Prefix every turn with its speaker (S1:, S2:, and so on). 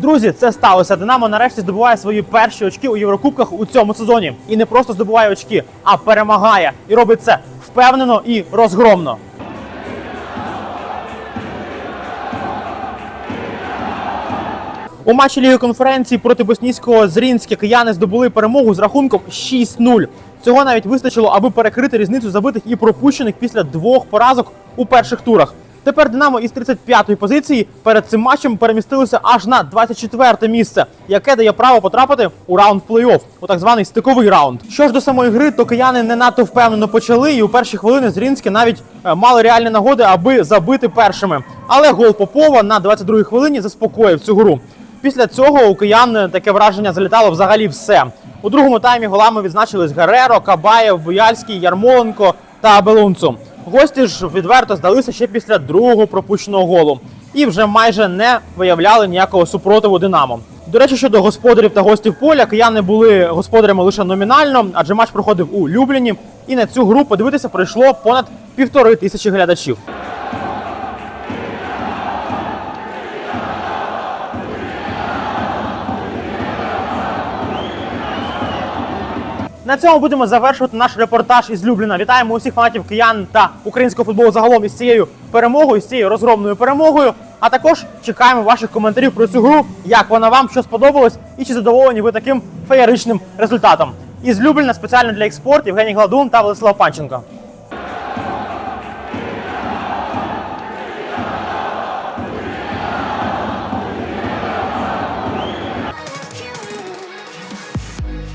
S1: Друзі, це сталося. Динамо нарешті здобуває свої перші очки у Єврокубках у цьому сезоні. І не просто здобуває очки, а перемагає. І робить це впевнено і розгромно. У матчі Ліги конференції проти боснійського Зрінське кияни здобули перемогу з рахунком 6-0. Цього навіть вистачило, аби перекрити різницю забитих і пропущених після двох поразок у перших турах. Тепер Динамо із 35-ї позиції перед цим матчем перемістилося аж на 24-те місце, яке дає право потрапити у раунд плей-офф, у так званий стиковий раунд. Що ж до самої гри, то кияни не надто впевнено почали, і у перші хвилини Зрінське навіть е, мали реальні нагоди, аби забити першими. Але гол Попова на 22-й хвилині заспокоїв цю гру. Після цього у киян таке враження залітало взагалі все. У другому таймі голами відзначились Гереро, Кабаєв, Буяльський, Ярмоленко та Абелунцу. Гості ж відверто здалися ще після другого пропущеного голу і вже майже не виявляли ніякого супротиву Динамо. До речі, щодо господарів та гостів поля, кияни були господарями лише номінально, адже матч проходив у Любліні, і на цю гру подивитися прийшло понад півтори тисячі глядачів. На цьому будемо завершувати наш репортаж із Любліна. Вітаємо усіх фанатів киян та українського футболу загалом із цією перемогою, з цією розгромною перемогою. А також чекаємо ваших коментарів про цю гру, як вона вам, що сподобалось, і чи задоволені ви таким феєричним результатом. Із Любліна спеціально для експорт Євгеній Гладун та Владислав Панченко.